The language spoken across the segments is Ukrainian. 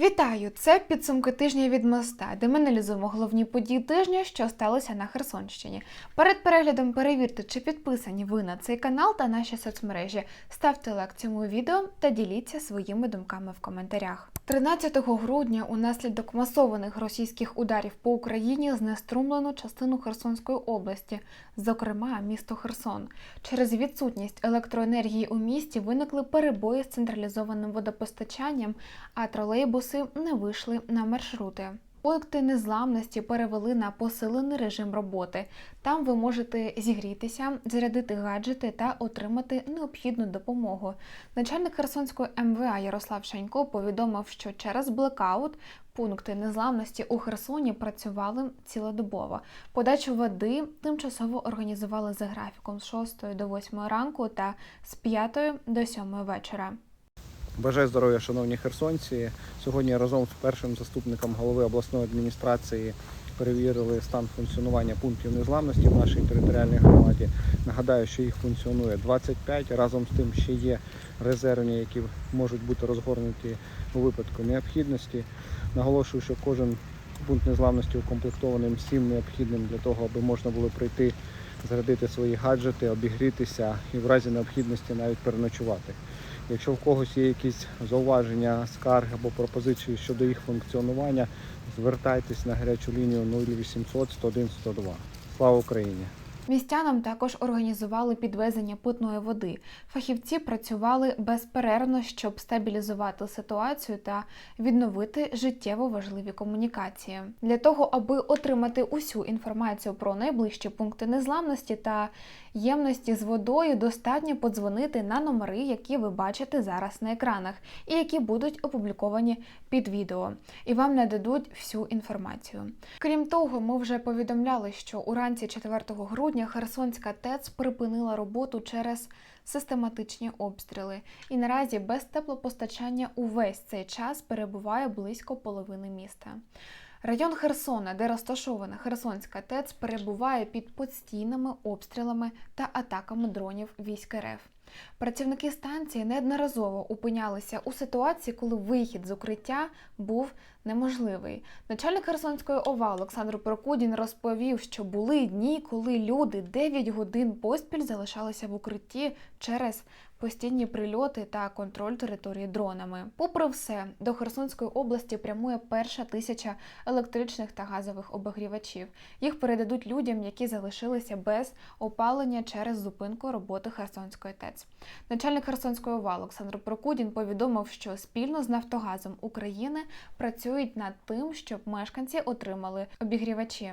Вітаю! Це підсумки тижня від моста, де ми аналізуємо головні події тижня, що сталося на Херсонщині. Перед переглядом перевірте, чи підписані ви на цей канал та наші соцмережі. Ставте лайк цьому відео та діліться своїми думками в коментарях. 13 грудня унаслідок масованих російських ударів по Україні знеструмлено частину Херсонської області, зокрема місто Херсон. Через відсутність електроенергії у місті виникли перебої з централізованим водопостачанням, а тролейбуси не вийшли на маршрути. Пункти незламності перевели на посилений режим роботи. Там ви можете зігрітися, зарядити гаджети та отримати необхідну допомогу. Начальник Херсонської МВА Ярослав Шанько повідомив, що через блекаут пункти незламності у Херсоні працювали цілодобово. Подачу води тимчасово організували за графіком з 6 до 8 ранку та з 5 до 7 вечора. Бажаю здоров'я, шановні херсонці. Сьогодні разом з першим заступником голови обласної адміністрації перевірили стан функціонування пунктів незламності в нашій територіальній громаді. Нагадаю, що їх функціонує 25. Разом з тим ще є резервні, які можуть бути розгорнуті у випадку необхідності. Наголошую, що кожен пункт незламності укомплектований всім необхідним для того, аби можна було прийти, зарядити свої гаджети, обігрітися і в разі необхідності навіть переночувати. Якщо в когось є якісь зауваження, скарги або пропозиції щодо їх функціонування, звертайтесь на гарячу лінію 0800 101 102. Слава Україні! Містянам також організували підвезення питної води. Фахівці працювали безперервно, щоб стабілізувати ситуацію та відновити життєво важливі комунікації. Для того, аби отримати усю інформацію про найближчі пункти незламності та ємності з водою, достатньо подзвонити на номери, які ви бачите зараз на екранах, і які будуть опубліковані під відео, і вам нададуть всю інформацію. Крім того, ми вже повідомляли, що уранці 4 грудня Херсонська ТЕЦ припинила роботу через систематичні обстріли, і наразі без теплопостачання увесь цей час перебуває близько половини міста. Район Херсона, де розташована Херсонська ТЕЦ, перебуває під постійними обстрілами та атаками дронів військ РФ. Працівники станції неодноразово опинялися у ситуації, коли вихід з укриття був неможливий. Начальник Херсонської ОВА Олександр Прокудін розповів, що були дні, коли люди 9 годин поспіль залишалися в укритті через постійні прильоти та контроль території дронами. Попри все, до Херсонської області прямує перша тисяча електричних та газових обігрівачів. Їх передадуть людям, які залишилися без опалення через зупинку роботи Херсонської ТЕЦ. Начальник Херсонської ОВА Олександр Прокудін повідомив, що спільно з Нафтогазом України працюють над тим, щоб мешканці отримали обігрівачі.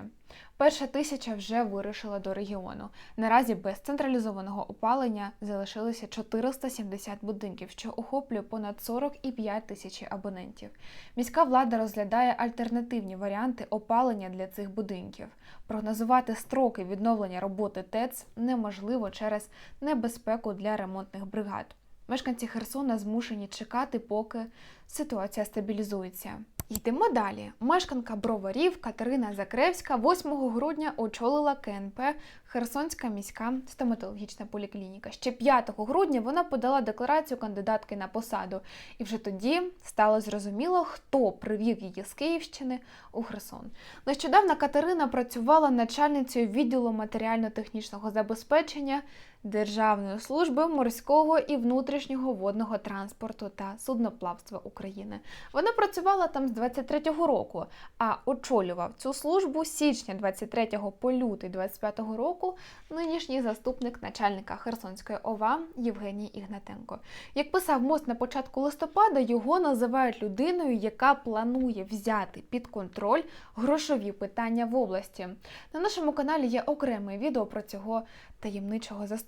Перша тисяча вже вирушила до регіону. Наразі без централізованого опалення залишилося 470 будинків, що охоплює понад 45 тисяч абонентів. Міська влада розглядає альтернативні варіанти опалення для цих будинків. Прогнозувати строки відновлення роботи ТЕЦ неможливо через небезпеку для ремонтних бригад. Мешканці Херсона змушені чекати, поки ситуація стабілізується. Йдемо далі. Мешканка броварів Катерина Закревська 8 грудня очолила КНП Херсонська міська стоматологічна поліклініка. Ще 5 грудня вона подала декларацію кандидатки на посаду, і вже тоді стало зрозуміло, хто привів її з Київщини у Херсон. Нещодавно Катерина працювала начальницею відділу матеріально-технічного забезпечення Державної служби морського і внутрішнього водного транспорту та судноплавства України. Вона працювала там з 23-го року, а очолював цю службу з січня 23-го по лютий 25-го року нинішній заступник начальника Херсонської ОВА Євгеній Ігнатенко. Як писав мост на початку листопада, його називають людиною, яка планує взяти під контроль грошові питання в області. На нашому каналі є окреме відео про цього таємничого заступника.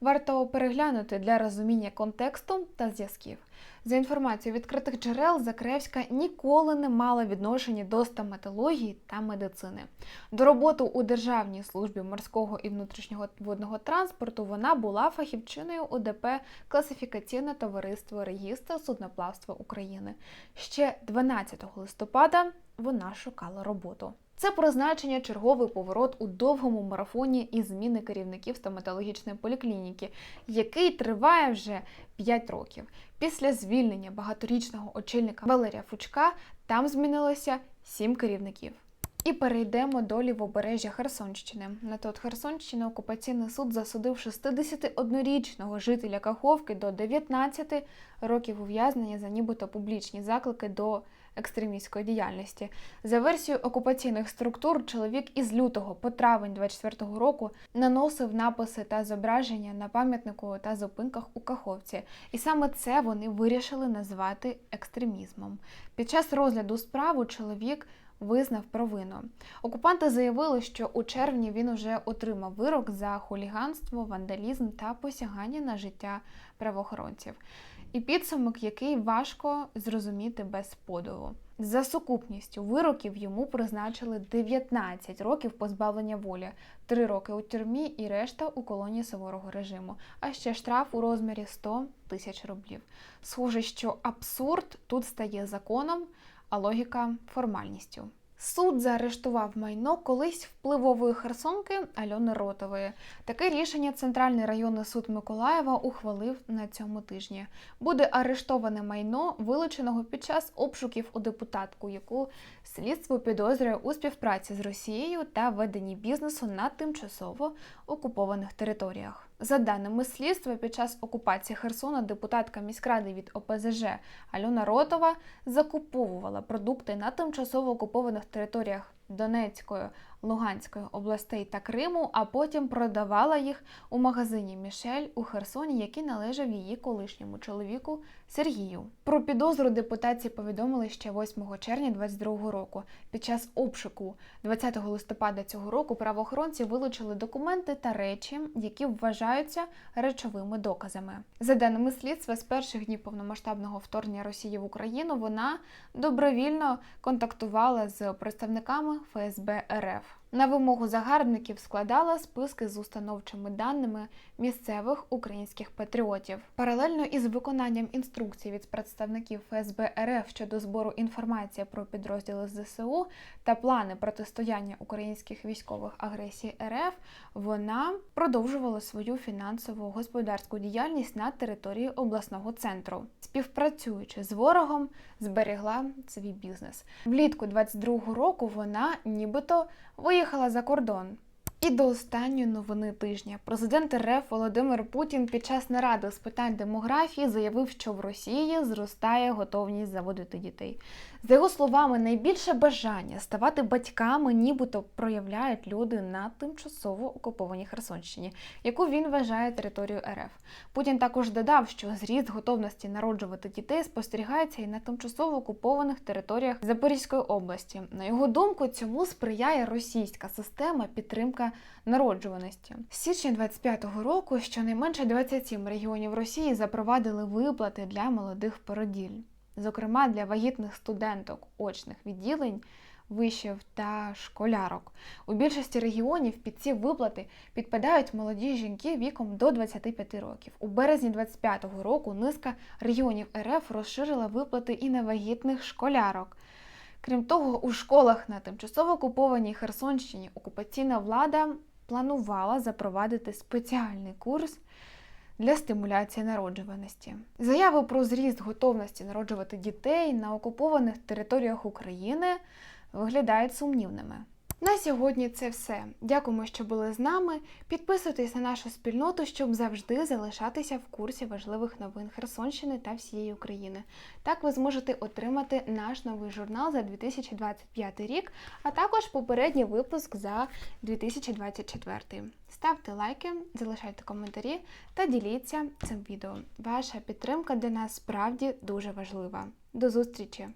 Варто переглянути для розуміння контексту та зв'язків. За інформацією відкритих джерел, Закревська ніколи не мала відношення до стоматології та медицини. До роботи у Державній службі морського і внутрішнього водного транспорту вона була фахівчиною УДП Класифікаційне товариство Регістр судноплавства України. Ще 12 листопада вона шукала роботу. Це призначення черговий поворот у довгому марафоні із зміни керівників стоматологічної поліклініки, який триває вже 5 років. Після звільнення багаторічного очільника Валерія Фучка там змінилося 7 керівників. І перейдемо до лівобережжя Херсонщини. На тот Херсонщини окупаційний суд засудив 61-річного жителя Каховки до 19 років ув'язнення за нібито публічні заклики до екстремістської діяльності. За версією окупаційних структур, чоловік із лютого по травень 24-го року наносив написи та зображення на пам'ятнику та зупинках у Каховці. І саме це вони вирішили назвати екстремізмом. Під час розгляду справи чоловік визнав провину. Окупанти заявили, що у червні він уже отримав вирок за хуліганство, вандалізм та посягання на життя правоохоронців. І підсумок, який важко зрозуміти без подиву. За сукупністю вироків йому призначили 19 років позбавлення волі, 3 роки у тюрмі і решта у колонії суворого режиму, а ще штраф у розмірі 100 тисяч рублів. Схоже, що абсурд тут стає законом, а логіка формальністю. Суд заарештував майно колись впливової херсонки Альони Ротової. Таке рішення Центральний районний суд Миколаєва ухвалив на цьому тижні. Буде арештоване майно, вилученого під час обшуків у депутатку, яку слідство підозрює у співпраці з Росією та веденні бізнесу на тимчасово окупованих територіях. За даними слідства, під час окупації Херсона депутатка міськради від ОПЗЖ Альона Ротова закуповувала продукти на тимчасово окупованих територіях Донецької, Луганської областей та Криму, а потім продавала їх у магазині Мішель у Херсоні, який належав її колишньому чоловіку Сергію. Про підозру депутації повідомили ще 8 червня 2022 року. Під час обшуку 20 листопада цього року правоохоронці вилучили документи та речі, які вважаються речовими доказами. За даними слідства, з перших днів повномасштабного вторгнення Росії в Україну вона добровільно контактувала з представниками ФСБ РФ. love. На вимогу загарбників складала списки з установчими даними місцевих українських патріотів. Паралельно із виконанням інструкцій від представників ФСБ РФ щодо збору інформації про підрозділи ЗСУ та плани протистояння українських військових агресії РФ, вона продовжувала свою фінансово господарську діяльність на території обласного центру, співпрацюючи з ворогом, зберегла свій бізнес. Влітку 22-го року вона нібито виїхала за кордон. І до останньої новини тижня президент РФ Володимир Путін під час наради з питань демографії заявив, що в Росії зростає готовність заводити дітей. За його словами, найбільше бажання ставати батьками, нібито проявляють люди на тимчасово окупованій Херсонщині, яку він вважає територією РФ. Путін також додав, що зріст готовності народжувати дітей спостерігається і на тимчасово окупованих територіях Запорізької області. На його думку, цьому сприяє російська система підтримка народжуваності. З січня 25-го року щонайменше 27 регіонів Росії запровадили виплати для молодих породіль, зокрема для вагітних студенток очних відділень. Вишів та школярок у більшості регіонів під ці виплати підпадають молоді жінки віком до 25 років. У березні 25-го року низка регіонів РФ розширила виплати і на вагітних школярок. Крім того, у школах на тимчасово окупованій Херсонщині окупаційна влада планувала запровадити спеціальний курс для стимуляції народжуваності. Заяви про зріст готовності народжувати дітей на окупованих територіях України виглядають сумнівними. На сьогодні це все. Дякуємо, що були з нами. Підписуйтесь на нашу спільноту, щоб завжди залишатися в курсі важливих новин Херсонщини та всієї України. Так ви зможете отримати наш новий журнал за 2025 рік, а також попередній випуск за 2024. Ставте лайки, залишайте коментарі та діліться цим відео. Ваша підтримка для нас справді дуже важлива. До зустрічі!